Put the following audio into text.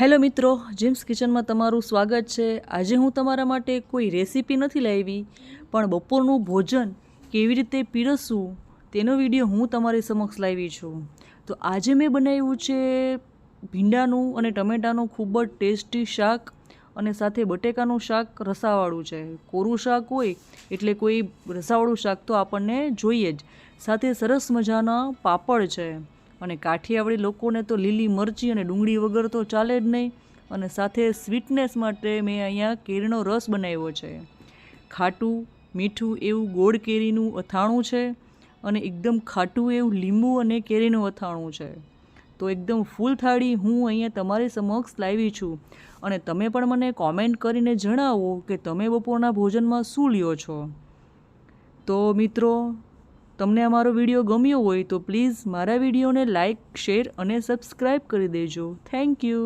Hello મિત્રો, James કિચનમાં તમારું સ્વાગત છે. આજે હું તમારા માટે કોઈ રેસીપી નથી લાવી, પણ બપોરનું ભોજન કેવી રીતે પીરસવું તેનો વીડિયો હું તમારી સમક્ષ લાવી છું. તો આજે મેં બનાવ્યું છે ભીંડાનું અને ટમેટાનું ખૂબ જ ટેસ્ટી શાક અને સાથે બટેકાનું શાક રસાવાળું છે. કોરું શાક હોય એટલે કોઈ રસાવાળું શાક તો આપણને જોઈએ જ. સાથે સરસ મજાના પાપડ છે. અને કાઠિયાવાડી લોકોને તો લીલી મરચી અને ડુંગળી વગર તો ચાલે જ નહીં. અને સાથે સ્વીટનેસ માટે મેં અહીંયા કેરીનો રસ બનાવ્યો છે. ખાટું, મીઠું એવું ગોળ કેરીનું અથાણું છે અને એકદમ ખાટું એવું લીંબુ અને કેરીનું અથાણું છે. તો એકદમ ફૂલ થાળી હું અહીંયા તમારી સમક્ષ લાવી છું. અને તમે પણ મને કોમેન્ટ કરીને જણાવો કે તમે બપોરના ભોજનમાં શું લ્યો છો? તો મિત્રો તમને અમારો વીડિયો ગમ્યો હોય તો પ્લીઝ મારા વિડીયોને લાઇક શેર અને સબસ્ક્રાઈબ કરી દેજો. Thank you.